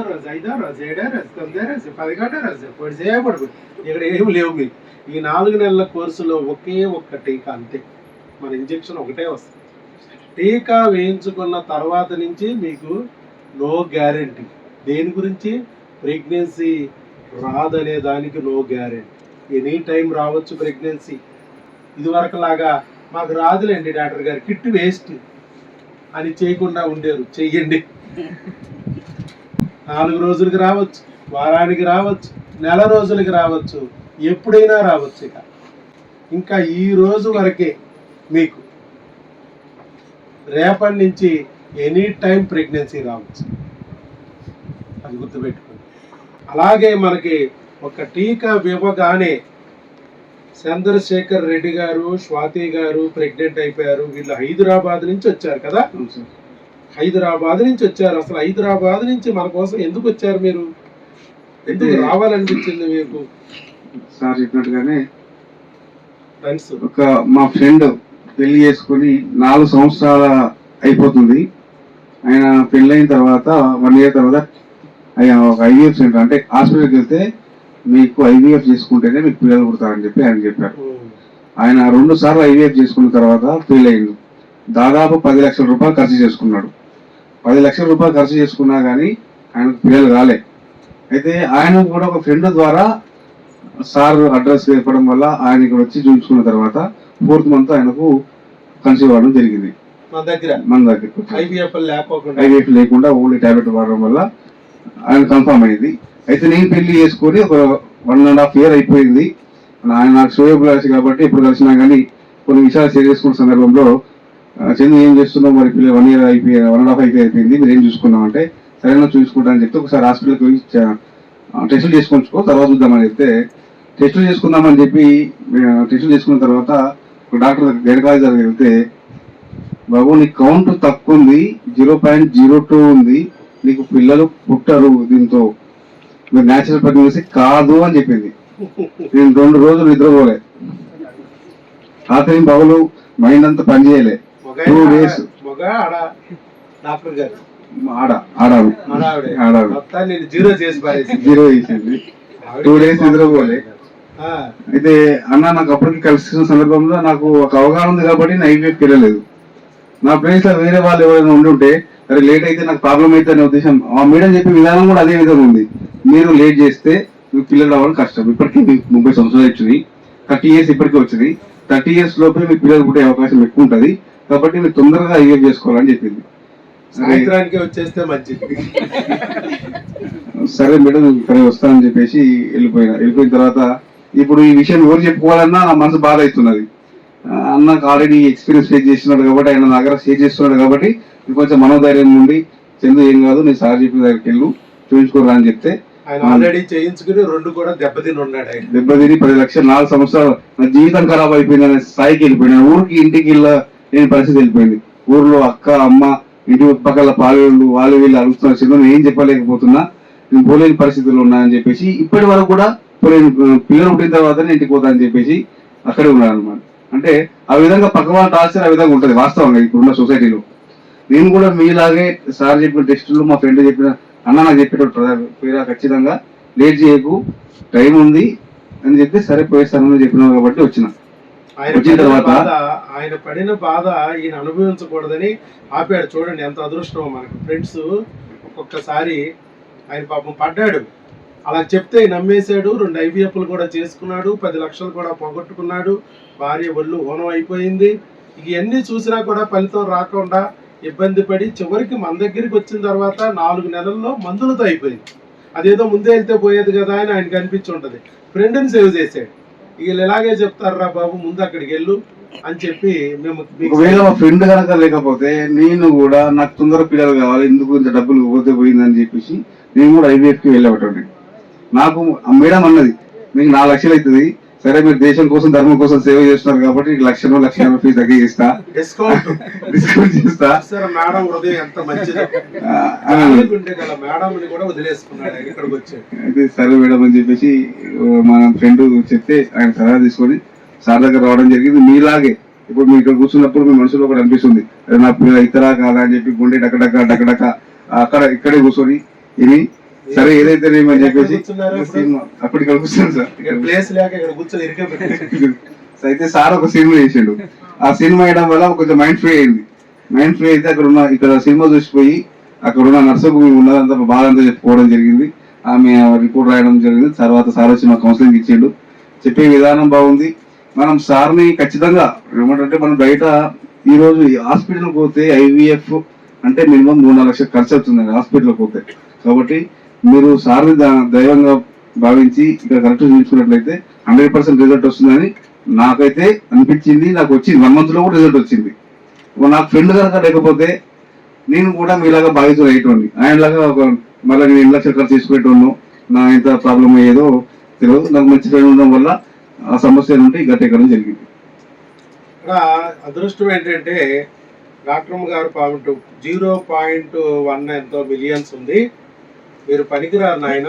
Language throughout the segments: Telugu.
రోజు ఐదో రోజు ఏడో రోజు తొమ్మిదో రోజు పదిహేడో రోజు పొడి చేయబడు ఇక్కడ ఏం లేవు మీకు. ఈ నాలుగు నెలల కోర్సులో ఒకే ఒక్క టీకా అంతే. మన ఇంజెక్షన్ ఒకటే వస్తుంది. టీకా వేయించుకున్న తర్వాత నుంచి మీకు నో గ్యారెంటీ. దేని గురించి? ప్రెగ్నెన్సీ రాదనే దానికి నో గ్యారెంటీ. ఎనీ టైం రావచ్చు ప్రెగ్నెన్సీ. ఇదివరకు లాగా మాకు రాదులేండి డాక్టర్ గారు కిట్ వేస్ట్ అని చేయకుండా ఉండేరు. చెయ్యండి. నాలుగు రోజులకి రావచ్చు వారానికి రావచ్చు నెల రోజులకి రావచ్చు ఎప్పుడైనా రావచ్చు ఇక. ఇంకా ఈ రోజు వరకే మీకు రేపటి నుంచి ఎనీ టైం ప్రెగ్నెన్సీ రావచ్చు. అది గుర్తుపెట్టుకోండి. అలాగే మనకి ఒక టీకా ఇవ్వగానే చంద్రశేఖర్ రెడ్డి గారు స్వాతి గారు ప్రెగ్నెంట్ అయిపోయారు. వీళ్ళు హైదరాబాద్ నుంచి వచ్చారు కదా? హైదరాబాద్ నుంచి వచ్చారు. అసలు హైదరాబాద్ నుంచి మన కోసం ఎందుకు వచ్చారు మీరు? ఎందుకు రావాలనిపించింది మీకు? సార్ చెప్పినట్టుగానే ఫ్రెండ్స్ ఒక మా ఫ్రెండ్ పెళ్ళి చేసుకుని నాలుగు సంవత్సరాల అయిపోతుంది. ఆయన పెళ్ళైన తర్వాత వన్ ఇయర్ తర్వాత ఆయన ఒక ఐవీఎఫ్ సెంటర్ అంటే హాస్పిటల్కి వెళ్తే మీకు ఐవీఎఫ్ చేసుకుంటేనే మీకు పిల్లలు పుడతారని చెప్పి ఆయన చెప్పారు. ఆయన రెండు సార్లు ఐవీఎఫ్ చేసుకున్న తర్వాత ఫెయిల్ అయింది దాదాపు పది లక్షల రూపాయలు ఖర్చు చేసుకున్నాడు. పది లక్షల రూపాయలు ఖర్చు చేసుకున్నా కానీ ఆయనకు పిల్లలు రాలే. అయితే ఆయన కూడా ఒక ఫ్రెండ్ ద్వారా సార్ అడ్రస్ చెప్పడం వల్ల ఆయన ఇక్కడ వచ్చి చూపించుకున్న తర్వాత ఫోర్త్ మంత్ ఆయనకు కన్సీవ్ అవ్వడం జరిగింది. మన దగ్గర? మన దగ్గరకు ఐవీఎఫ్ లేకుండా ఓన్లీ టాబ్లెట్ వాడడం వల్ల ఆయన కన్ఫర్మ్ అయింది. అయితే నేను పెళ్ళి చేసుకొని ఒక వన్ అండ్ హాఫ్ ఇయర్ అయిపోయింది. ఆయన నాకు సూర్యభిలాషి కాబట్టి ఇప్పుడు కలిసినా కానీ కొన్ని విషయాలు షేర్ చేసుకున్న సందర్భంలో చందు ఏం చేస్తున్నావు? మరి పిల్లలు వన్ ఇయర్ అయిపోయి వన్ అండ్ హాఫ్ అయితే అయిపోయింది. మీరు ఏం చూసుకున్నాం అంటే సరైన చూసుకుంటా అని చెప్తే ఒకసారి హాస్పిటల్కి పోయి టెస్టులు చేసుకుంటుకో తర్వాత చూద్దామని చెప్తే టెస్టులు చేసుకుందామని చెప్పి టెస్టులు చేసుకున్న తర్వాత ఒక డాక్టర్ దగ్గర గైనకాలజీ దగ్గరికి వెళ్తే బాబు నీ కౌంట్ తక్కువ ఉంది జీరో పాయింట్ జీరో టూ ఉంది. నీకు పిల్లలు పుట్టరు దీంతో. మీరు న్యాచురల్ ప్రెగ్నెన్సీ కాదు అని చెప్పింది. నేను రెండు రోజులు నిద్రపోలే. రాత్రి బాబులు మైండ్ అంతా పని చేయలే. డాక్టర్ గారు. ఆడ మొత్తాన్ని నేను జీరో చేసి జీరో Two days నిద్రపోలే. అయితే అన్న నాకు అప్పటికి కలిసిన సందర్భంలో నాకు ఒక అవగాహన ఉంది కాబట్టి నేను ఐవీఎఫ్కి వెళ్ళలేదు. నా ప్లేస్లో వేరే వాళ్ళు ఎవరైనా ఉండుంటే సరే లేట్ అయితే నాకు ప్రాబ్లం అయితే అనే ఉద్దేశం. ఆ మేడం చెప్పే విధానం కూడా అదే విధంగా ఉంది. మీరు లేట్ చేస్తే మీకు పిల్లలు రావడం కష్టం. ఇప్పటికీ మీకు ముప్పై సంవత్సరాలు వచ్చినాయి. థర్టీ ఇయర్స్ ఇప్పటికీ వచ్చింది థర్టీ ఇయర్స్ లోపే మీకు పిల్లలు పుట్టే అవకాశం ఎక్కువ ఉంటుంది. కాబట్టి మీరు తొందరగా ఐవీఎఫ్ చేసుకోవాలని చెప్పింది. సాయంత్రానికి వచ్చేస్తే మంచిది. సరే మేడం సరే వస్తానని చెప్పేసి వెళ్ళిపోయినా. వెళ్ళిపోయిన తర్వాత ఇప్పుడు ఈ విషయం ఎవరు చెప్పుకోవాలన్నా నా మనసు బాధ అవుతున్నది అన్నకు ఆల్రెడీ ఎక్స్పీరియన్స్ ఫేస్ చేస్తున్నాడు కాబట్టి ఆయన నా దగ్గర షేర్ చేస్తున్నాడు కాబట్టి కొంచెం మనోధైర్యం నుండి చందు ఏం కాదు నేను సార్ చెప్పిన దగ్గరికి వెళ్ళు చూపించుకోరా అని చెప్తే ఆయన ఆల్రెడీ చేయించుకుని రెండు కూడా దెబ్బతిని ఉన్నాడు ఆయన. దెబ్బతిని పది లక్షలు నాలుగు సంవత్సరాలు నా జీవితం ఖరాబ్ అయిపోయింది అనే స్థాయికి వెళ్ళిపోయినా. ఊరికి ఇంటికి వెళ్ళ లేని పరిస్థితి వెళ్ళిపోయింది. ఊర్లో అక్క అమ్మ ఇంటి పక్కల పాలేళ్ళు వాళ్ళు వీళ్ళు అడుగుతున్న చిన్న ఏం చెప్పలేకపోతున్నా నేను పోలేని పరిస్థితుల్లో ఉన్నా అని చెప్పేసి ఇప్పటి వరకు కూడా పోలేని పిల్లలు పుట్టిన తర్వాత ఇంటికి పోతా అని చెప్పేసి అక్కడే ఉన్నాను అనమాట అంటే ఆ విధంగా పక్క వాళ్ళ టార్చర్ ఆ విధంగా ఉంటుంది వాస్తవంగా ఇప్పుడున్న సొసైటీలో. నేను కూడా మీలాగే సార్ చెప్పిన టెస్టులు మా ఫ్రెండ్ చెప్పిన అన్న నాకు చెప్పేటట్టు పేరా ఖచ్చితంగా లేట్ చేయకు టైం ఉంది అని చెప్పి సరే పోయేస్తానని చెప్పినావు కాబట్టి వచ్చిన. ఆయన తర్వాత- బాధ ఆయన పడిన బాధ ఈయన అనుభవించకూడదని ఆపాడు. చూడండి ఎంత అదృష్టం మనకు. ఫ్రెండ్స్ ఒక్కొక్కసారి ఆయన పాపం పడ్డాడు. అలా చెప్తే నమ్మేశాడు రెండు ఐవీఎఫ్లు కూడా చేసుకున్నాడు పది లక్షలు కూడా పోగొట్టుకున్నాడు. భార్య ఒళ్ళు హోనం అయిపోయింది. ఇవన్నీ చూసినా కూడా ఫలితం రాకుండా ఇబ్బంది పడి చివరికి మన దగ్గరికి వచ్చిన తర్వాత నాలుగు నెలల్లో మందులతో అయిపోయింది. అదేదో ముందే వెళ్తే పోయేది కదా అని ఆయనకి అనిపించి ఉంటది. ఫ్రెండ్ని సేవ్ చేశాడు. వీళ్ళు ఇలాగే చెప్తారా బాబు ముందు అక్కడికి వెళ్ళు అని చెప్పి మేము మీకు ఒకవేళ మా ఫ్రెండ్ కనుక లేకపోతే నేను కూడా నాకు తొందర పిల్లలు కావాలి ఎందుకు ఇంత డబ్బులు పోతే పోయిందని చెప్పేసి నేను కూడా ఐవీఎఫ్కి వెళ్ళేవాటండి నాకు మేడం అన్నది మీకు నాలుగు లక్షలు అవుతుంది సరే మీరు దేశం కోసం ధర్మం కోసం సేవ చేస్తున్నారు కాబట్టి లక్షలు లక్ష ఫీజు తగ్గిస్తా డిస్కౌంట్ డిస్కౌంట్ చేస్తా. సరే మేడం హృదయం ఎంత మంచిదో. ఆ, అని ఉండే కదా మేడం ని కూడా వదిలేసుకున్నాడు ఆయన ఇక్కడికి వచ్చాడు. అయితే సరే మేడం అని చెప్పేసి మన ఫ్రెండ్ చెప్తే ఆయన సలహా తీసుకొని సార్ దగ్గర రావడం జరిగింది. మీలాగే ఇప్పుడు మీరు ఇక్కడ కూర్చున్నప్పుడు మీ మనసులో కూడా అనిపిస్తుంది. నా ఇతరా కాదా అని చెప్పి గుండె డక్కడక్క డక్కడక్క అక్కడ ఇక్కడే కూర్చొని ఇది సరే ఏదైతే ఏమని చెప్పేసి అప్పటికి కలుపుస్తాను సార్. ఇక్కడ ప్లేస్ లేక ఇక్కడ కూర్చొని ఇరికే అయితే సార్ ఒక సినిమా చేసిండు. ఆ సినిమా వేయడం వల్ల కొంచెం మైండ్ ఫ్రీ అయింది. మైండ్ ఫ్రీ అయితే అక్కడ ఉన్న ఇక్కడ సినిమా చూసిపోయి అక్కడ ఉన్న నర్సుకు ఉన్నదంతా బాధ అంతా చెప్పుకోవడం జరిగింది. ఆమె రిపోర్ట్ రాయడం జరిగింది. తర్వాత సార్ వచ్చి మాకు కౌన్సిలింగ్ ఇచ్చిండు. చెప్పే విధానం బాగుంది. మనం సార్ని ఖచ్చితంగా ఏమంటే మనం బయట ఈ రోజు హాస్పిటల్ పోతే ఐవీఎఫ్ అంటే మినిమం మూడు నాలుగు లక్షలు ఖర్చు అవుతుంది. హాస్పిటల్ పోతే. కాబట్టి మీరు సార్ని దైవంగా భావించి ఇక్కడ కరెక్ట్ చూపించుకున్నట్లయితే హండ్రెడ్ పర్సెంట్ రిజల్ట్ వస్తుందని నాకైతే అనిపించింది. నాకు వచ్చింది వన్ మంత్లో కూడా రిజల్ట్ వచ్చింది. నా నాకు ఫ్రెండ్ కనుక లేకపోతే నేను కూడా మీలాగా బాధితులు అయ్యేటోని ఆయనలాగా ఒక మళ్ళీ నేను ఎన్ని లక్షలు ఖర్చు చేసుకునేటోను నా ఎంత ప్రాబ్లం అయ్యేదో తెలియదు. నాకు మంచి ఫ్రెండ్ ఉండడం వల్ల ఆ సమస్య నుండి గట్టెక్కడం జరిగింది. ఇక్కడ అదృష్టం ఏంటంటే డాక్టర్ గారు పాయింట్ జీరో పాయింట్ వన్ ఎంతో మిలియన్స్ ఉంది. మీరు పనికిరారు నాయన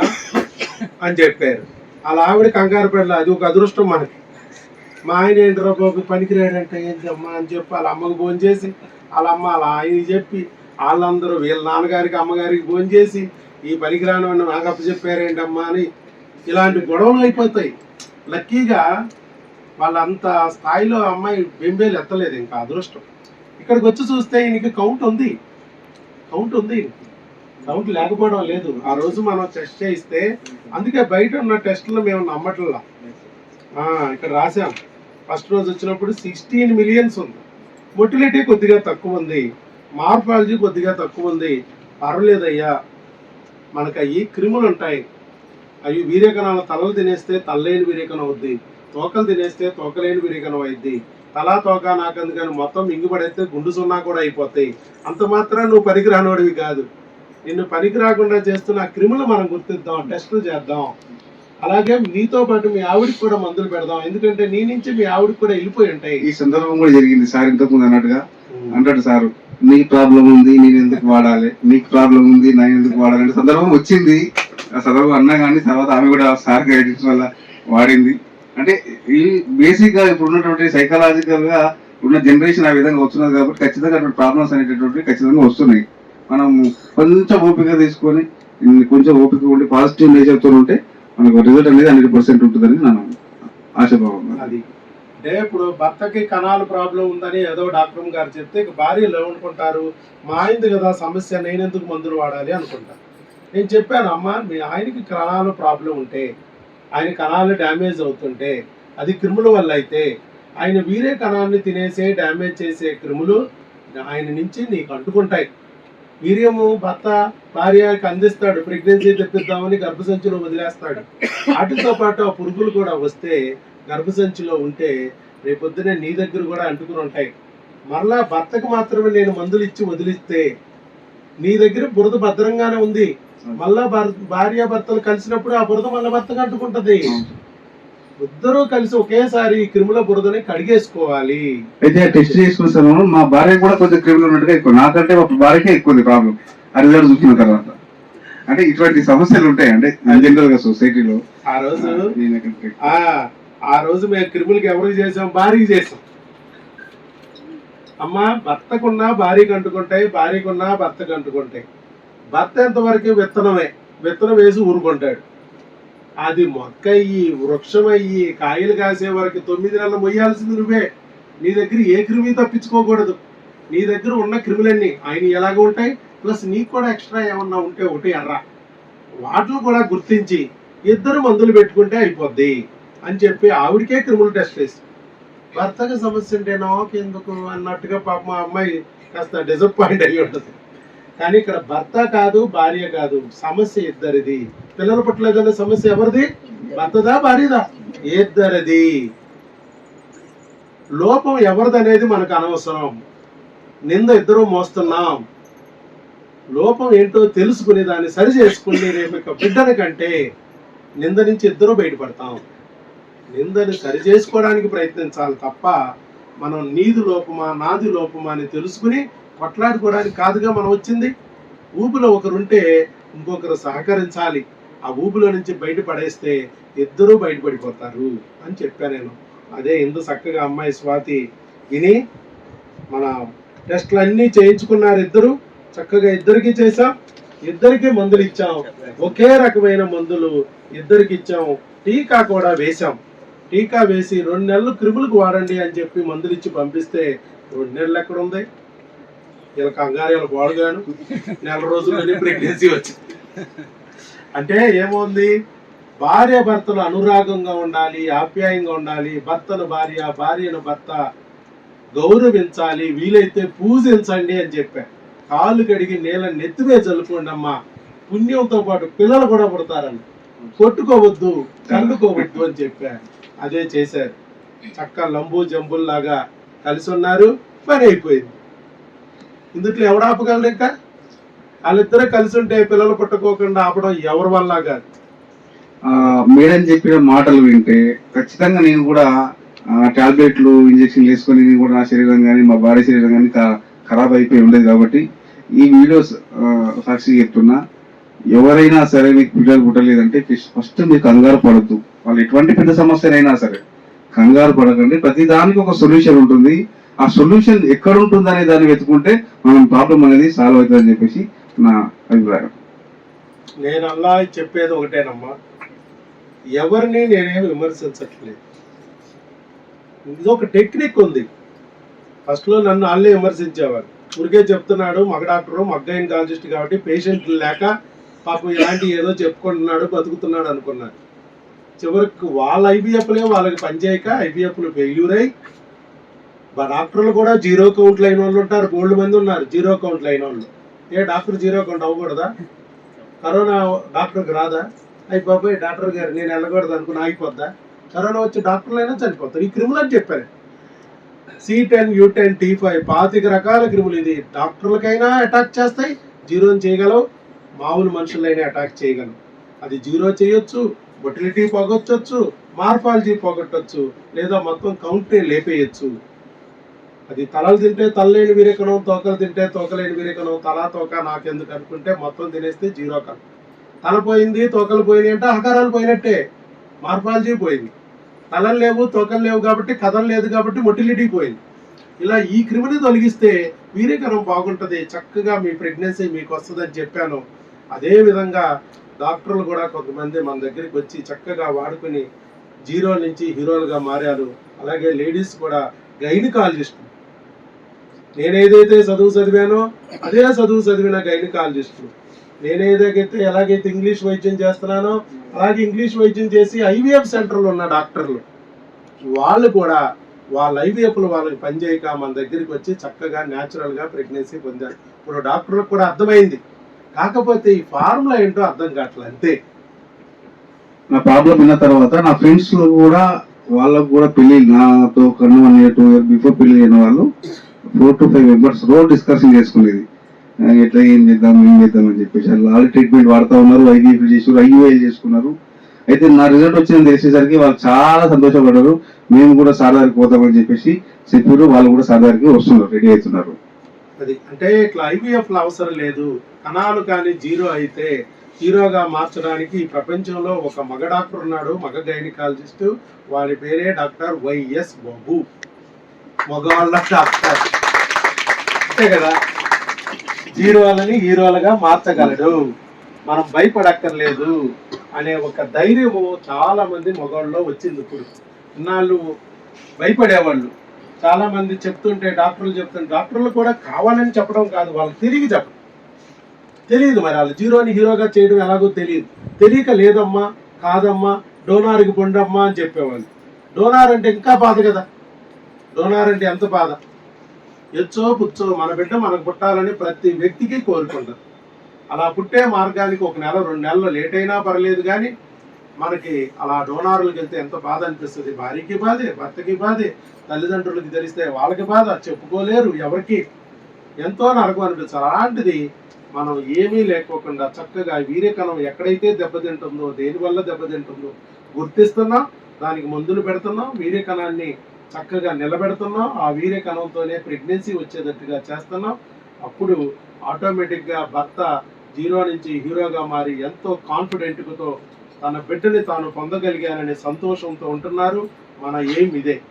అని చెప్పారు. అలా ఆవిడ కంగారు పడలే అది ఒక అదృష్టం మనకి. మా ఆయన ఏంట్రా బాబు పనికిరాడంటే ఏంటి అమ్మ అని చెప్పి వాళ్ళ అమ్మకు ఫోన్ చేసి వాళ్ళ అమ్మ అలా ఆయన చెప్పి వాళ్ళందరూ వీళ్ళ నాన్నగారికి అమ్మగారికి ఫోన్ చేసి ఈ పనికిరాని వాడిని నాకు అప్పచెప్పారేంటమ్మా అని ఇలాంటి గొడవలు అయిపోతాయి. లక్కీగా వాళ్ళంత స్థాయిలో అమ్మాయి బెంబేలు ఎత్తలేదు. ఇంకా అదృష్టం. ఇక్కడికి వచ్చి చూస్తే ఈయనకి కౌంట్ ఉంది. కౌంట్ ఉంది డౌట్ లేకపోవడం లేదు. ఆ రోజు మనం టెస్ట్ చేయిస్తే అందుకే బయట ఉన్న టెస్టులు మేము నమ్మట్లా. ఇక్కడ రాసాం ఫస్ట్ రోజు వచ్చినప్పుడు సిక్స్టీన్ మిలియన్స్ ఉంది. మొటిలిటీ కొద్దిగా తక్కువ ఉంది. మార్ఫాలజీ కొద్దిగా తక్కువ ఉంది. పర్వాలేదయ్యా. మనకు అవి క్రిములు ఉంటాయి. అవి వీర్యకణాల తలలు తినేస్తే తల్లైన వీర్యకణం అవుద్ది. తోకలు తినేస్తే తోకలేని వీర్యకణం అవుద్ది తలా తోక నాకందుకని మొత్తం మింగిపడేస్తే గుండు సున్నా కూడా అయిపోతాయి. అంత మాత్రం నువ్వు పనికిరానోడివి కాదు. నిన్ను పనికి రాకుండా చేస్తున్న క్రిములు మనం గుర్తిద్దాం టెస్టులు చేద్దాం. అలాగే నీతో పాటు మీ ఆవిడకి కూడా మందులు పెడదాం. ఎందుకంటే నీ నుంచి మీ ఆవిడకి కూడా వెళ్ళిపోయి ఉంటాయి. ఈ సందర్భం కూడా జరిగింది సార్ ఇంతకు ముందు అన్నట్టుగా అంటాడు సార్ నీకు ప్రాబ్లం ఉంది నేను ఎందుకు వాడాలి? నీకు ప్రాబ్లం ఉంది నేను ఎందుకు వాడాలి? అంటే సందర్భం వచ్చింది. ఆ సందర్భం అన్నా కానీ తర్వాత ఆమె కూడా సార్ గైడెన్స్ వల్ల వాడింది. అంటే ఈ బేసిక్గా ఇప్పుడు ఉన్నటువంటి సైకలాజికల్గా ఉన్న జనరేషన్ ఆ విధంగా వస్తున్నది కాబట్టి ఖచ్చితంగా అటువంటి ప్రాబ్లమ్స్ అనేటటువంటి ఖచ్చితంగా వస్తున్నాయి. మనం కొంచెం ఓపిక తీసుకొని కొంచెం ఓపిక ఉండి పాజిటివ్ నేచర్తో ఉంటే మనకు రిజల్ట్ అనేది హండ్రెడ్ పర్సెంట్ ఉంటుందని నా ఆశాభావం. అది. అంటే ఇప్పుడు భర్తకి కణాలు ప్రాబ్లం ఉందని ఏదో డాక్టర్ గారు చెప్తే ఇక భార్యలు ఏమనుకుంటారు మా ఆయనది కదా సమస్య నేను ఎందుకు మందులు వాడాలి అనుకుంటారు నేను చెప్పాను అమ్మ మీ ఆయనకి కణాలు ప్రాబ్లం ఉంటే ఆయన కణాలు డ్యామేజ్ అవుతుంటే అది క్రిముల వల్ల అయితే ఆయన వీరే కణాన్ని తినేసే డ్యామేజ్ చేసే క్రిములు ఆయన నుంచి నీకు అంటుకుంటాయి. వీర్యము భర్త భార్యకి అందిస్తాడు ప్రెగ్నెన్సీ తెప్పిద్దామని గర్భసంచిలో వదిలేస్తాడు. వాటితో పాటు ఆ పురుగులు కూడా వస్తే గర్భసంచిలో ఉంటే రేపొద్దునే నీ దగ్గర కూడా అంటుకుని ఉంటాయి. మరలా భర్తకు మాత్రమే నేను మందులు ఇచ్చి వదిలిస్తే నీ దగ్గర బురద భద్రంగానే ఉంది. మళ్ళా భార్య భర్తలు కలిసినప్పుడు ఆ బురద మళ్ళా భర్తకు అంటుకుంటది. ఇద్దరూ కలిసి ఒకేసారి క్రిముల బురదని కడిగేసుకోవాలి. అయితే టెస్ట్ చేసుకున్న సమయంలో మా భార్య కూడా కొంచెం క్రిమినల్ ఉన్నట్టుగా ఎక్కువ. నాకంటే మా భార్యకే ఎక్కువ ఉంది ప్రాబ్లం రిజల్ట్ చూసిన తర్వాత. అంటే ఇటువంటి సమస్యలు ఉంటాయి. అంటే జనరల్గా సొసైటీలో ఆ రోజు ఆ ఆ రోజు మేము క్రిములకి ఎవరికి చేసాం? భార్యకి చేసాం. అమ్మా భర్తకున్నా భార్యకి అంటుకుంటాయి భార్యకున్నా భర్తకు అంటుకుంటాయి. భర్త ఎంతవరకు విత్తనమే? విత్తనం వేసి ఊరుకుంటాడు. అది మొక్క అయ్యి వృక్షం అయ్యి కాయలు కాసే వరకు తొమ్మిది నెలలు మొయ్యాల్సింది నువ్వే. నీ దగ్గర ఏ క్రిమి తప్పించుకోకూడదు. నీ దగ్గర ఉన్న క్రిములన్నీ ఆయన ఎలాగ ఉంటాయి? ప్లస్ నీకు కూడా ఎక్స్ట్రా ఏమన్నా ఉంటే ఒకటి ఎర్ర. వాటిని కూడా గుర్తించి ఇద్దరు మందులు పెట్టుకుంటే అయిపోద్ది అని చెప్పి ఆవిడకే క్రిములు టెస్ట్ చేసి. భర్తకు సమస్య ఉంటే నాకెందుకు అన్నట్టుగా పాప మా అమ్మాయి కాస్త డిసప్పాయింట్ అయ్యి ఉంటుంది. కానీ ఇక్కడ భర్త కాదు భార్య కాదు. సమస్య ఇద్దరిది. పిల్లలు పుట్టలేదన్న సమస్య ఎవరిది? భర్తదా భార్యదా? ఇద్దరిది. లోపం ఎవరిది అనేది మనకు అనవసరం. నింద ఇద్దరు మోస్తున్నాం. లోపం ఏంటో తెలుసుకుని దాన్ని సరి చేసుకుని రేపు యొక్క బిడ్డని కంటే నింద నుంచి ఇద్దరు బయటపడతాం. నిందని సరి చేసుకోవడానికి ప్రయత్నించాలి తప్ప మనం నీది లోపమా నాది లోపమా అని తెలుసుకుని కొట్లాడుకోవడానికి కాదుగా మనం వచ్చింది. ఊపిలో ఒకరుంటే ఇంకొకరు సహకరించాలి. ఆ ఊపిలో నుంచి బయటపడేస్తే ఇద్దరూ బయటపడిపోతారు అని చెప్పాను నేను. అదే ఇందు చక్కగా అమ్మాయి స్వాతి విని మన టెస్ట్లు అన్నీ చేయించుకున్నారు ఇద్దరు. చక్కగా ఇద్దరికి చేసాం ఇద్దరికి మందులు ఇచ్చాం. ఒకే రకమైన మందులు ఇద్దరికి ఇచ్చాం. టీకా కూడా వేశాం. టీకా వేసి రెండు నెలలు క్రిములకు వాడండి అని చెప్పి మందులు ఇచ్చి పంపిస్తే రెండు నెలలు ఎక్కడ ఉంది వీళ్ళ కంగారు వీళ్ళ బాడుగాను. నెల రోజుల్లోనే ప్రెగ్నెన్సీ వచ్చింది. అంటే ఏముంది? భార్య భర్తలు అనురాగంగా ఉండాలి ఆప్యాయంగా ఉండాలి. భర్తను భార్య భార్యను భర్త గౌరవించాలి వీలైతే పూజించండి అని చెప్పాను కాళ్ళు కడిగి నేల నెత్తిమే చల్లుకోండి అమ్మా. పుణ్యంతో పాటు పిల్లలు కూడా పుడతారని. కొట్టుకోవద్దు కండుకోవద్దు అని చెప్పాను అదే చేశారు. చక్క లంబు జంబుల్లాగా కలిసి ఉన్నారు. పని అయిపోయింది. ఇందుట్లో ఎవడు ఆపగలరు ఇంకా? వాళ్ళిద్దరే కలిసి ఉంటే పిల్లలు పుట్టుకోకుండా ఆపడం ఎవరి వల్ల కాదు. మేడం చెప్పిన మాటలు వింటే ఖచ్చితంగా నేను కూడా టాబ్లెట్లు ఇంజక్షన్లు వేసుకొని నేను కూడా నా శరీరం కానీ మా బాడీ శరీరం కానీ ఖరాబ్ అయిపోయి ఉండేది కాబట్టి ఈ వీడియోస్ సాక్షి చెప్తున్నా ఎవరైనా సరే మీకు పిల్లలు పుట్టలేదంటే ఫస్ట్ మీరు కంగారు పడద్దు. వాళ్ళు ఎటువంటి పెద్ద సమస్యనైనా సరే కంగారు పడకండి. ప్రతి దానికి ఒక సొల్యూషన్ ఉంటుంది. ఆ సొల్యూషన్ ఎక్కడ ఉంటుందనే దాన్ని వెతుకుంటే మనం ప్రాబ్లం అనేది సాల్వ్ అవుతుందని చెప్పేసి నా అభిప్రాయం. నేను అలా చెప్పేది ఒకటేనమ్మా. ఎవరిని నేనేమి విమర్శించట్లేదు. ఇది ఒక టెక్నిక్ ఉంది. ఫస్ట్లో నన్ను వాళ్ళే విమర్శించేవారు. ఊరికే చెప్తున్నాడు మగ డాక్టర్ మగ్గైన కాలజిస్ట్ కాబట్టి పేషెంట్లు లేక పాపం ఇలాంటి ఏదో చెప్పుకుంటున్నాడు బతుకుతున్నాడు అనుకున్నాను చివరికి వాళ్ళ ఐబిఎఫ్లే వాళ్ళకి పనిచేయక ఐబిఎఫ్లు ఫెయిల్యూర్ అయి డాక్టర్లు కూడా జీరో అకౌంట్ లైన్ వాళ్ళు ఉంటారు గోల్డ్ మంది ఉన్నారు జీరో అకౌంట్ లైన్ వాళ్ళు. ఏ డాక్టర్ జీరో అకౌంట్ అవ్వకూడదా? కరోనా డాక్టర్కి రాదా? అయి బాబాయ్ డాక్టర్ గారు నేను వెళ్ళకూడదు అనుకుని ఆగిపోద్దా? కరోనా వచ్చి డాక్టర్లు అయినా చనిపోతారు. ఈ క్రిములు అని చెప్పారు. C ten U ten T five పాతిక రకాల క్రిములు ఇది. డాక్టర్లకైనా అటాక్ చేస్తాయి జీరోని చేయగలవు. మామూలు మనుషులైనా అటాక్ చేయగలవు. అది జీరో చేయొచ్చు మొటిలిటీ పోగొట్టచ్చు మార్ఫాలజీ పోగొట్టచ్చు లేదా మొత్తం కౌంట్ని లేపేయచ్చు. అది తలలు తింటే తలలేని విరేకనం తోకలు తింటే తోకలేని విరేకనం తల తోక నాకెందుకు అనుకుంటే మొత్తం తినేస్తే జీరో కన్ తల పోయింది తోకలు పోయినాయి అంటే ఆకారాలు పోయినట్టే. మార్ఫాలజీ పోయింది. తలలు లేవు తోకలు లేవు కాబట్టి కథలు లేదు కాబట్టి మొటిలిటీ పోయింది. ఇలా ఈ క్రిమిని తొలగిస్తే వీరేకరం బాగుంటుంది చక్కగా మీ ప్రెగ్నెన్సీ మీకు వస్తుందని చెప్పాను. అదే విధంగా డాక్టర్లు కూడా కొంతమంది మన దగ్గరికి వచ్చి చక్కగా వాడుకుని జీరో నుంచి హీరోలుగా మారారు. అలాగే లేడీస్ కూడా గైనకాలజిస్ట్ నేనేదైతే చదువు చదివానో అదే చదువు చదివిన గైనకాలజిస్టులు నేనేదైతే ఎలాగైతే ఇంగ్లీష్ వైద్యం చేస్తున్నానో అలాగే ఇంగ్లీష్ వైద్యం చేసి ఐవీఎఫ్ సెంటర్లో ఉన్న డాక్టర్లు. వాళ్ళు కూడా వాళ్ళ ఐవీఎఫ్లు వాళ్ళకి పనిచేయక మన దగ్గరికి వచ్చి చక్కగా న్యాచురల్గా ప్రెగ్నెన్సీ పొందారు. ఇప్పుడు డాక్టర్లకు కూడా అర్థమైంది. కాకపోతే ఈ ఫార్ములా ఏంటో అర్థం కావట్లేదు అంతే. నా ప్రాబ్లం విన్న తర్వాత నా ఫ్రెండ్స్ కూడా వాళ్ళకు కూడా పెళ్ళి నాతో కన్ను one year two year before పెళ్ళి అయిన వాళ్ళు ఫోర్ టు ఫైవ్ మెంబర్స్ రోజు డిస్కషన్ చేసుకునేది. ఎట్లా ఏం చేద్దాం ఏం చేద్దాం అని చెప్పేసి వాళ్ళు ట్రీట్మెంట్ వాడుతూ ఉన్నారు ఐవీఎఫ్ చేసారు ఐయుఐ చేసుకున్నారు అయితే నా రిజల్ట్ వచ్చింది తెలిసేసరికి వాళ్ళు చాలా సంతోషపడ్డారు. మేము కూడా సార్ దగ్గరికి పోతామని చెప్పేసి చెప్పారు. వాళ్ళు కూడా సార్ దగ్గరికి వస్తున్నారు రెడీ అవుతున్నారు. అది అంటే ఇట్లా ఐవీఎఫ్ అవసరం లేదు. కణాలు కానీ జీరో అయితే హీరోగా మార్చడానికి ఈ ప్రపంచంలో ఒక మగ డాక్టర్ ఉన్నాడు మగ గైనకాలజిస్ట్ వాడి పేరే డాక్టర్ వైఎస్ బాబు. మగవాళ్ళ డాక్టర్. అంతే కదా? జీరోలని హీరోలుగా మార్చగలడు. మనం భయపడక్కర్లేదు అనే ఒక ధైర్యము చాలా మంది మగవాళ్ళలో వచ్చింది ఇప్పుడు. ఇన్నాళ్ళు భయపడేవాళ్ళు. చాలా మంది చెప్తుంటే డాక్టర్లు చెప్తుంటే డాక్టర్లు కూడా కావాలని చెప్పడం కాదు వాళ్ళు తిరిగి చెప్పడం. తెలియదు మరి వాళ్ళు. జీరోని హీరోగా చేయడం ఎలాగో తెలియదు తెలియక లేదమ్మా కాదమ్మా డోనార్కి పొండమ్మా అని చెప్పేవాళ్ళు. డోనార్ అంటే ఇంకా బాధ కదా? డోనార్ అంటే ఎంత బాధ? ఎచ్చో పుచ్చో మన బిడ్డ మనకు పుట్టాలని ప్రతి వ్యక్తికి కోరుకుంటారు. అలా పుట్టే మార్గానికి ఒక నెల రెండు నెలలు లేట్ అయినా పర్లేదు కానీ మనకి అలా డోనారులకు వెళ్తే ఎంత బాధ అనిపిస్తుంది. భార్యకి బాధే భర్తకి బాధే తల్లిదండ్రులకి తెలిస్తే వాళ్ళకి బాధ చెప్పుకోలేరు ఎవరికి. ఎంతో నరకం అనిపిస్తుంది. అలాంటిది మనం ఏమీ లేకోకుండా చక్కగా వీర్యకణం ఎక్కడైతే దెబ్బతింటుందో దేనివల్ల దెబ్బతింటుందో గుర్తిస్తున్నాం దానికి మందులు పెడుతున్నాం వీర్యకణాన్ని చక్కగా నిలబెడుతున్నాం. ఆ వీర్యకణంతోనే ప్రెగ్నెన్సీ వచ్చేటట్టుగా చేస్తున్నాం. అప్పుడు ఆటోమేటిక్గా భర్త జీరో నుంచి హీరోగా మారి ఎంతో కాన్ఫిడెంట్తో తన బిడ్డని తాను పొందగలిగాననే సంతోషంతో ఉంటున్నారు. మన ఏం ఇదే?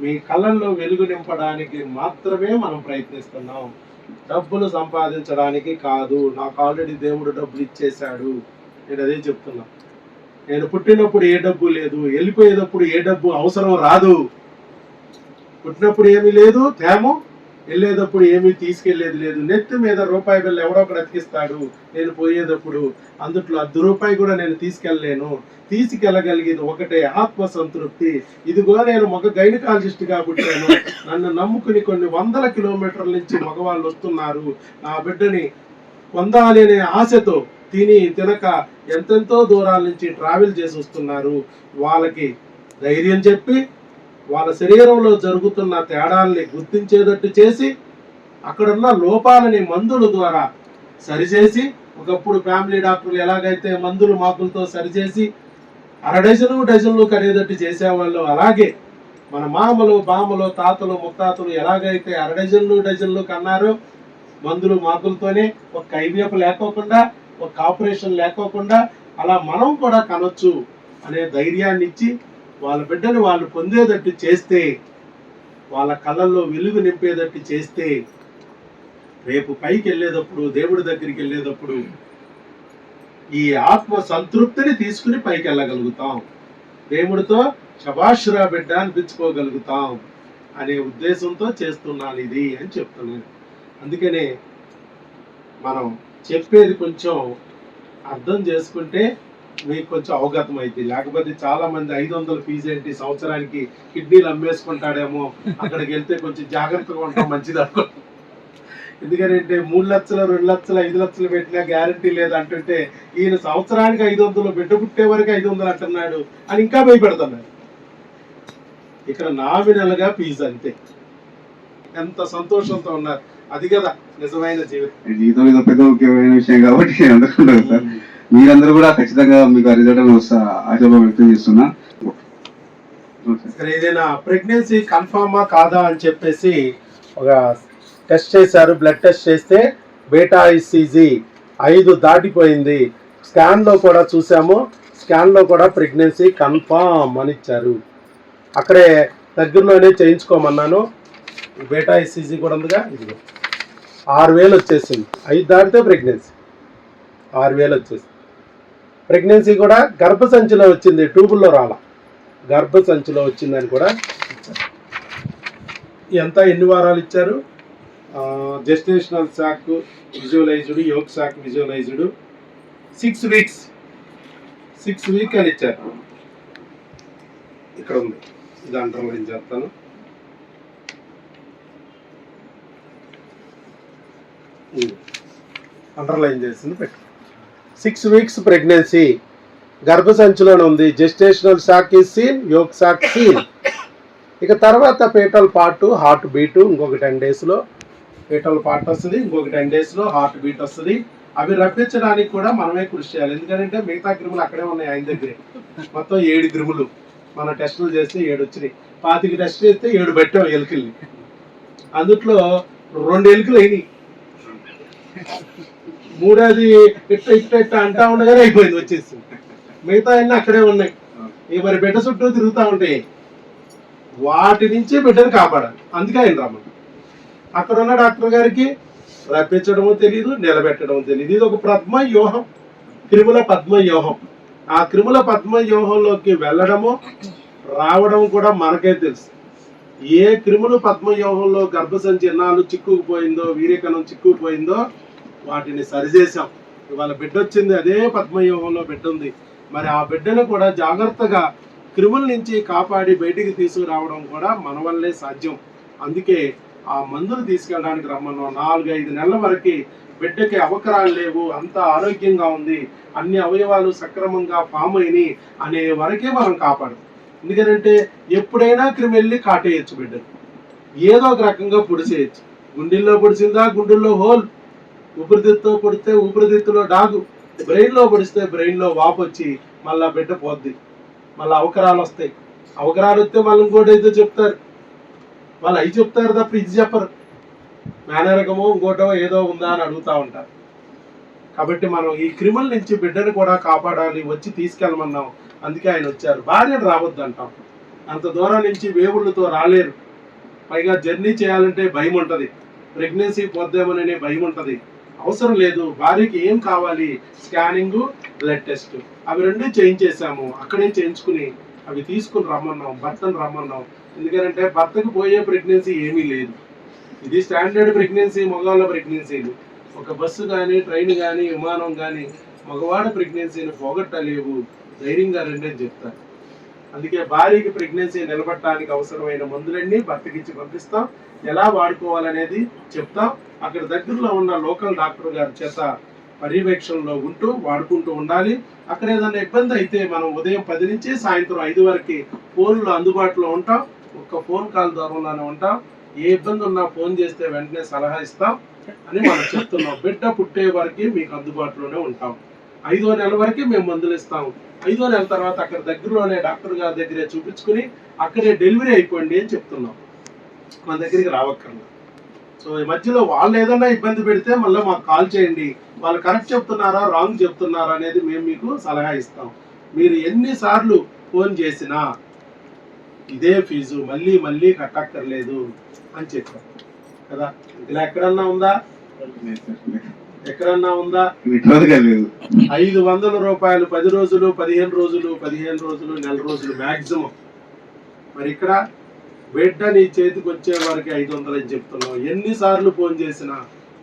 మీ కళ్ళల్లో వెలుగు నింపడానికి మాత్రమే మనం ప్రయత్నిస్తున్నాం. డబ్బులు సంపాదించడానికి కాదు నాకు ఆల్రెడీ దేవుడు డబ్బులు ఇచ్చేశాడు. నేను అదే చెప్తున్నా. నేను పుట్టినప్పుడు ఏ డబ్బు లేదు వెళ్ళిపోయేటప్పుడు ఏ డబ్బు అవసరం రాదు. పుట్టినప్పుడు ఏమీ లేదు తేము వెళ్ళేటప్పుడు ఏమీ తీసుకెళ్ళేది లేదు. నెత్తి మీద రూపాయి బిల్లు ఎవడో ఒకడు అతికిస్తాడు. నేను పోయేటప్పుడు అందుట్లో అర్ధ రూపాయి కూడా నేను తీసుకెళ్ళలేను. తీసుకెళ్ళగలిగేది ఒకటే ఆత్మ సంతృప్తి ఇదిగో నేను మగ గైనకాలజిస్ట్ కాబట్టి పుట్టాను. నన్ను నమ్ముకుని కొన్ని వందల కిలోమీటర్ల నుంచి మగవాళ్ళు వస్తున్నారు. నా బిడ్డని పొందాలి అనే ఆశతో తిని తినక ఎంతెంతో దూరాల నుంచి ట్రావెల్ చేసి వస్తున్నారు. వాళ్ళకి ధైర్యం చెప్పి వాళ్ళ శరీరంలో జరుగుతున్న తేడాల్ని గుర్తించేటట్టు చేసి అక్కడున్న లోపాలని మందుల ద్వారా సరిచేసి ఒకప్పుడు ఫ్యామిలీ డాక్టర్లు ఎలాగైతే మందులు మాకులతో సరిచేసి అర డజను డజన్లు కనేటట్టు చేసేవాళ్ళు అలాగే మన మామలు బామలు తాతలు ముత్తాతలు ఎలాగైతే అర డజన్లు డజన్లు కన్నారో మందులు మాకులతోనే ఒక ఐవీఎఫ్ లేకోకుండా ఒక ఆపరేషన్ లేకోకుండా అలా మనం కూడా కనొచ్చు అనే ధైర్యాన్ని ఇచ్చి వాళ్ళ బిడ్డని వాళ్ళు పొందేటట్టు చేస్తే వాళ్ళ కళ్ళల్లో వెలుగు నింపేటట్టు చేస్తే రేపు పైకి వెళ్ళేటప్పుడు దేవుడి దగ్గరికి వెళ్ళేటప్పుడు ఈ ఆత్మ సంతృప్తిని తీసుకుని పైకి వెళ్ళగలుగుతాం. దేవుడితో శభాషురా బిడ్డ అనిపించుకోగలుగుతాం అనే ఉద్దేశంతో చేస్తున్నాను ఇది అని చెప్తున్నాను. అందుకనే మనం చెప్పేది కొంచెం అర్థం చేసుకుంటే మీకు కొంచెం అవగతం అయింది. లేకపోతే చాలా మంది ఐదు వందల ఫీజు ఏంటి? సంవత్సరానికి కిడ్నీలు అమ్మేసుకుంటాడేమో అక్కడికి వెళ్తే కొంచెం జాగ్రత్తగా ఉంటాం మంచిది అనుకో ఎందుకంటే మూడు లక్షలు రెండు లక్షలు ఐదు లక్షలు పెట్టినా గ్యారంటీ లేదు అంటుంటే ఈయన సంవత్సరానికి ఐదు వందలు బిడ్డ పుట్టే వరకు ఐదు వందలు అంటున్నాడు అని ఇంకా భయపెడుతున్నాడు ఇక్కడ నామినల్గా ఫీజు అంతే. ఎంత సంతోషంతో ఉన్నారు. అది కదా నిజమైన జీవితం. జీవితం ఏదో పెద్ద ముఖ్యమైన విషయం కాబట్టి అందుకుంటాను సార్. మీరందరూ కూడా ఖచ్చితంగా మీకు రిజల్ట్ వస్తా ఆశాభావం వ్యక్తం చేస్తున్నా. ఇక్కడ ఏదైనా ప్రెగ్నెన్సీ కన్ఫామా కాదా అని చెప్పేసి ఒక టెస్ట్ చేశారు. బ్లడ్ టెస్ట్ చేస్తే బేటా ఐసీజీ ఐదు దాటిపోయింది. స్కాన్లో కూడా చూసాము. స్కాన్లో కూడా ప్రెగ్నెన్సీ కన్ఫామ్ అని ఇచ్చారు. అక్కడే దగ్గరలోనే చేయించుకోమన్నాను. బేటా ఐసీజీ కూడా ఉందిగా? ఇదిగో. ఆరు వేలు వచ్చేసింది. ఐదు దాటితే ప్రెగ్నెన్సీ ఆరు వేలు వచ్చేసింది. ప్రెగ్నెన్సీ కూడా గర్భసంచిలో వచ్చింది ట్యూబుల్లో గర్భ గర్భసంచిలో వచ్చిందని కూడా ఇచ్చారు. ఎంత ఎన్ని వారాలు ఇచ్చారు? Gestational sac visualized yolk sac visualized six weeks six week అని ఇచ్చారు. ఇక్కడ ఉంది. ఇది అండర్లైన్ చేస్తాను అండర్లైన్ చేసింది పెట్టు. Six weeks pregnancy. గర్భసంచిలోనే ఉంది. జెస్టేషనల్ షాక్ ఈ సీన్ యోగ్ షాక్ సీన్ ఇక తర్వాత పేటల్ పార్ట్ హార్ట్ బీట్ ఇంకొక టెన్ డేస్లో పేటల్ పార్ట్ వస్తుంది ఇంకొక టెన్ డేస్లో హార్ట్ బీట్ వస్తుంది. అవి రప్పించడానికి కూడా మనమే కృషి చేయాలి. ఎందుకంటే మిగతా క్రిములు అక్కడే ఉన్నాయి ఆయన దగ్గరే. మొత్తం ఏడు క్రిములు మన టెస్టులు చేస్తే ఏడు వచ్చినాయి. పాతికి టెస్ట్ చేస్తే ఏడు పెట్టాం ఎలుకల్ని. అందుట్లో రెండు ఎలుకలు అయినాయి. మూడోది ఇట్ట ఇట్ట ఇట్ట అంటా ఉండగానే అయిపోయింది వచ్చేసి. మిగతా అన్ని అక్కడే ఉన్నాయి. ఇక మరి బిడ్డ చుట్టూ తిరుగుతూ ఉంటాయి వాటి నుంచి బిడ్డను కాపాడాలి. అందుకే ఆయన రమ్మను. అక్కడ ఉన్న డాక్టర్ గారికి రప్పించడమో తెలియదు నిలబెట్టడమో తెలియదు ఇది ఒక పద్మ వ్యూహం క్రిముల పద్మ వ్యూహం ఆ క్రిముల పద్మ వ్యూహంలోకి వెళ్ళడము రావడం కూడా మనకే తెలుసు. ఏ క్రిములు పద్మ వ్యూహంలో గర్భసంచి ఎన్నాళ్ళు చిక్కుకుపోయిందో వీర్యకణం చిక్కుకుపోయిందో వాటిని సరిచేసాం ఇవాళ బిడ్డ వచ్చింది అదే పద్మవ్యూహంలో బిడ్డ ఉంది మరి ఆ బిడ్డను కూడా జాగ్రత్తగా క్రిముల నుంచి కాపాడి బయటికి తీసుకురావడం కూడా మన వల్లే సాధ్యం. అందుకే ఆ మందులు తీసుకెళ్ళడానికి రమ్మన్నాం నాలుగు ఐదు నెలల వరకు బిడ్డకి అవకరాలు లేవు అంత ఆరోగ్యంగా ఉంది అన్ని అవయవాలు సక్రమంగా ఫామ్ అయినాయి అనే వరకే మనం కాపాడు ఎందుకంటే ఎప్పుడైనా క్రిమి వెళ్ళి కాటేయచ్చు బిడ్డను. ఏదో ఒక రకంగా పొడిచేయచ్చు గుండెల్లో పొడిచిందా గుండెల్లో హోల్ ఊపిరితిత్తుతో పొడితే ఊపిరితిత్తులో డాగు. బ్రెయిన్లో పొడిస్తే బ్రెయిన్లో వాపు వచ్చి మళ్ళా బిడ్డ పోద్ది. మళ్ళీ అవకరాలు వస్తాయి. అవకరాలు వస్తే మళ్ళీ ఇంకోటి ఏదో చెప్తారు. వాళ్ళు అవి చెప్తారు తప్ప ఇది చెప్పరు. మేనరకమో ఇంకోటో ఏదో ఉందా అని అడుగుతూ ఉంటారు. కాబట్టి మనం ఈ క్రిమిల్ నుంచి బిడ్డను కూడా కాపాడాలి వచ్చి తీసుకెళ్ళమన్నాం. అందుకే ఆయన వచ్చారు. భార్యను రావద్దు అంటాం. అంత దూరం నుంచి వేవుళ్ళతో రాలేరు. పైగా జర్నీ చేయాలంటే భయం ఉంటుంది. ప్రెగ్నెన్సీ పోద్దామనే భయం ఉంటుంది. అవసరం లేదు. భార్యకి ఏం కావాలి? Scanning blood test. అవి రెండు చేయించేసాము అక్కడే చేయించుకుని అవి తీసుకుని రమ్మన్నాం. భర్తను రమ్మన్నాం. ఎందుకంటే భర్తకు పోయే ప్రెగ్నెన్సీ ఏమీ లేదు. ఇది స్టాండర్డ్ ప్రెగ్నెన్సీ మగవాళ్ళ ప్రెగ్నెన్సీలు. ఒక బస్సు కానీ ట్రైన్ కానీ విమానం కానీ మగవాడ ప్రెగ్నెన్సీని పోగొట్టలేవు. ధైర్యంగా రెండే చెప్తారు. అందుకే భార్యకి ప్రెగ్నెన్సీ నిలబడటానికి అవసరమైన మందులన్నీ భర్తకిచ్చి పంపిస్తాం. ఎలా వాడుకోవాలనేది చెప్తాం. అక్కడ దగ్గరలో ఉన్న లోకల్ డాక్టర్ గారి చేత పర్యవేక్షణలో ఉంటూ వాడుకుంటూ ఉండాలి. అక్కడ ఏదైనా ఇబ్బంది అయితే మనం ఉదయం పది నుంచి సాయంత్రం ఐదు వరకు ఫోన్లు అందుబాటులో ఉంటాం. ఒక్క ఫోన్ కాల్ దూరంలోనే ఉంటాం. ఏ ఇబ్బంది ఉన్నా ఫోన్ చేస్తే వెంటనే సలహా ఇస్తాం అని మనం చెప్తున్నాం. బిడ్డ పుట్టే వరకు మీకు అందుబాటులోనే ఉంటాం. ఐదో నెల వరకు మేము మందులు ఇస్తాం. ఐదో నెల తర్వాత అక్కడ దగ్గరలోనే డాక్టర్ గారి దగ్గరే చూపించుకుని అక్కడే డెలివరీ అయిపోండి అని చెప్తున్నాం. మన దగ్గరికి రావక్కర్లేదు. సో ఈ మధ్యలో వాళ్ళు ఏదైనా ఇబ్బంది పెడితే మళ్ళీ మాకు కాల్ చేయండి. వాళ్ళు కరెక్ట్ చెప్తున్నారా రాంగ్ చెప్తున్నారా అనేది మేము మీకు సలహా ఇస్తాం. మీరు ఎన్నిసార్లు ఫోన్ చేసినా ఇదే ఫీజు మళ్ళీ మళ్ళీ కట్టక్కర్లేదు అని చెప్పాం. కదా? ఇలా ఎక్కడన్నా ఉందా? ఎక్కడన్నా ఉందా? లేదు ఐదు వందల రూపాయలు పది రోజులు పదిహేను రోజులు పదిహేను రోజులు నెల రోజులు మాక్సిమం. మరి ఇక్కడ బిడ్డ నీ చేతికి వచ్చే ఐదు వందలు చెప్తున్నావు. ఎన్నిసార్లు ఫోన్ చేసినా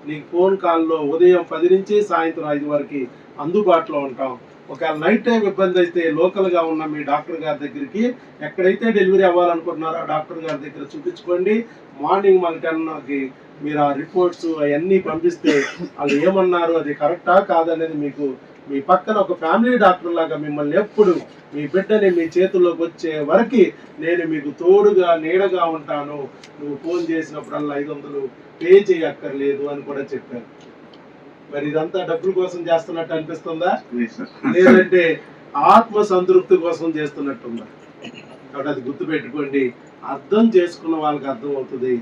నీకు ఫోన్ కాల్లో ఉదయం పది నుంచి సాయంత్రం ఐదు వరకు అందుబాటులో ఉంటాం. ఒకవేళ నైట్ టైం ఇబ్బంది అయితే లోకల్గా ఉన్న మీ డాక్టర్ గారి దగ్గరికి ఎక్కడైతే డెలివరీ అవ్వాలనుకుంటున్నారో ఆ డాక్టర్ గారి దగ్గర చూపించుకోండి. మార్నింగ్ మన టెన్కి మీరు ఆ రిపోర్ట్స్ అవన్నీ పంపిస్తే వాళ్ళు ఏమన్నారు అది కరెక్టా కాదనేది మీకు మీ పక్కన ఒక ఫ్యామిలీ డాక్టర్ లాగా మిమ్మల్ని ఎప్పుడు మీ బిడ్డని మీ చేతుల్లోకి వచ్చే వరకు నేను మీకు తోడుగా నీడగా ఉంటాను. నువ్వు ఫోన్ చేసినప్పుడల్లా ఐదు వందలు పే చేయక్కర్లేదు అని కూడా చెప్పారు. మరి ఇదంతా డబ్బుల కోసం చేస్తున్నట్టు అనిపిస్తుందా. లేదంటే ఆత్మ సంతృప్తి కోసం చేస్తున్నట్టుందా? కాబట్టి అది గుర్తు పెట్టుకోండి అర్థం చేసుకున్న వాళ్ళకి అర్థం అవుతుంది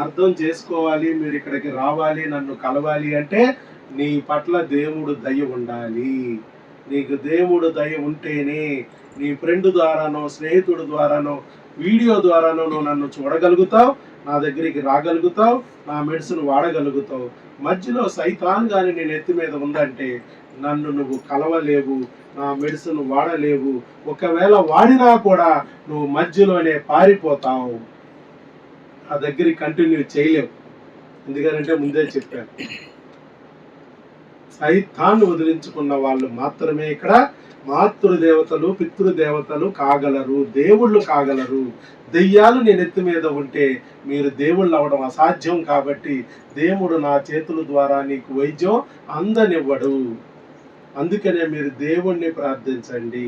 అర్థం చేసుకోవాలి మీరు ఇక్కడికి రావాలి నన్ను కలవాలి అంటే నీ పట్ల దేవుడు దయ ఉండాలి. నీకు దేవుడు దయ ఉంటేనే నీ ఫ్రెండ్ ద్వారానో స్నేహితుడు ద్వారానో వీడియో ద్వారానో నువ్వు నన్ను చూడగలుగుతావు నా దగ్గరికి రాగలుగుతావు నా మెడిసిన్ వాడగలుగుతావు. మధ్యలో సైతాన్ కానీ నేను ఎత్తి మీద ఉందంటే నన్ను నువ్వు కలవలేవు నా మెడిసిన్ వాడలేవు. ఒకవేళ వాడినా కూడా నువ్వు మధ్యలోనే పారిపోతావు. నా దగ్గరికి కంటిన్యూ చేయలేవు. ఎందుకంటే ముందే చెప్పాను. సైతాన్ని వదిలించుకున్న వాళ్ళు మాత్రమే ఇక్కడ మాతృదేవతలు పితృదేవతలు కాగలరు దేవుళ్ళు కాగలరు. దెయ్యాలు నేను ఎత్తి మీద ఉంటే మీరు దేవుళ్ళు అవడం అసాధ్యం కాబట్టి దేవుడు నా చేతుల ద్వారా నీకు వైద్యం అందనివ్వడు. అందుకనే మీరు దేవుణ్ణి ప్రార్థించండి.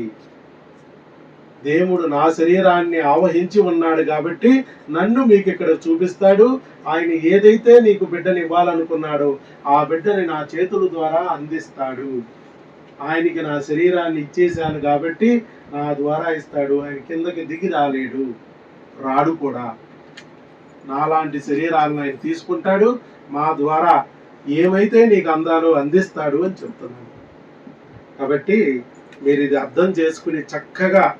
దేవుడు నా శరీరాన్ని ఆవహించి ఉన్నాడు కాబట్టి నన్ను మీకు ఇక్కడ చూపిస్తాడు. ఆయన ఏదైతే నీకు బిడ్డని ఇవ్వాలనుకున్నాడో ఆ బిడ్డని నా చేతుల ద్వారా అందిస్తాడు. ఆయనకి నా శరీరాన్ని ఇచ్చేశాను కాబట్టి నా ద్వారా ఇస్తాడు. ఆయన కిందకి దిగి రాలేడు. రాడు కూడా. నాలాంటి శరీరాలను ఆయన తీసుకుంటాడు. మా ద్వారా ఏమైతే నీకు అందాలో అందిస్తాడు అని చెప్తున్నాను. కాబట్టి మీరు ఇది అర్థం చేసుకుని చక్కగా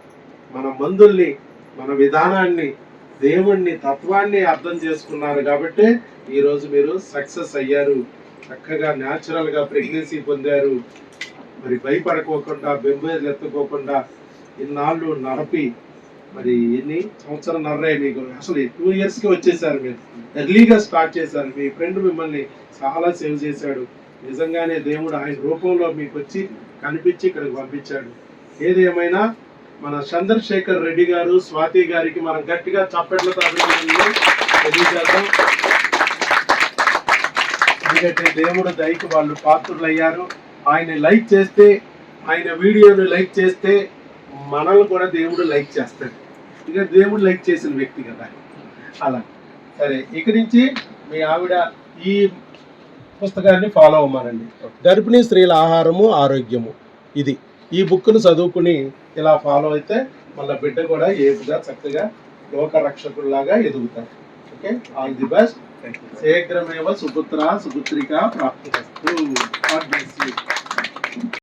మన మందుల్ని మన విధానాన్ని దేవుణ్ణి తత్వాన్ని అర్థం చేసుకున్నారు కాబట్టి ఈరోజు మీరు సక్సెస్ అయ్యారు. చక్కగా న్యాచురల్గా ప్రెగ్నెన్సీ పొందారు. మరి భయపడుకోకుండా బెంబేలు ఎత్తుకోకుండా ఇన్నాళ్ళు నడిపి మరి ఎన్ని సంవత్సరం నర్రాయి మీకు? అసలు టూ ఇయర్స్కి వచ్చేసారు మీరు. ఎర్లీగా స్టార్ట్ చేశారు. మీ ఫ్రెండ్ మిమ్మల్ని చాలా సేవ్ చేశాడు. నిజంగానే దేవుడు ఆయన రూపంలో మీకు వచ్చి కనిపించి ఇక్కడికి పంపించాడు. ఏది ఏమైనా మన చంద్రశేఖర్ రెడ్డి గారు స్వాతి గారికి మనం గట్టిగా చప్పట్లతో అభినందనలు తెలియజేద్దాం. ఎందుకంటే దేవుడు దయకు వాళ్ళు పాత్రులు అయ్యారు ఆయన లైక్ చేస్తే ఆయన వీడియోని లైక్ చేస్తే మనల్ని కూడా దేవుడు లైక్ చేస్తాడు. ఇక దేవుడు లైక్ చేసిన వ్యక్తి కదా అలా. సరే ఇక్కడి నుంచి మీ ఆవిడ ఈ పుస్తకాన్ని ఫాలో అవ్వమానండి. గర్భిణీ స్త్రీల ఆహారము ఆరోగ్యము. ఇది ఈ బుక్ను చదువుకుని ఇలా ఫాలో అయితే మళ్ళీ బిడ్డ కూడా ఏపుగా చక్కగా లోక రక్షకుల్లాగా ఎదుగుతారు ఓకే ఆల్ ది బెస్ట్ శీఘ్రమేవ సుపుత్ర సుపుత్రిక ప్రాప్తి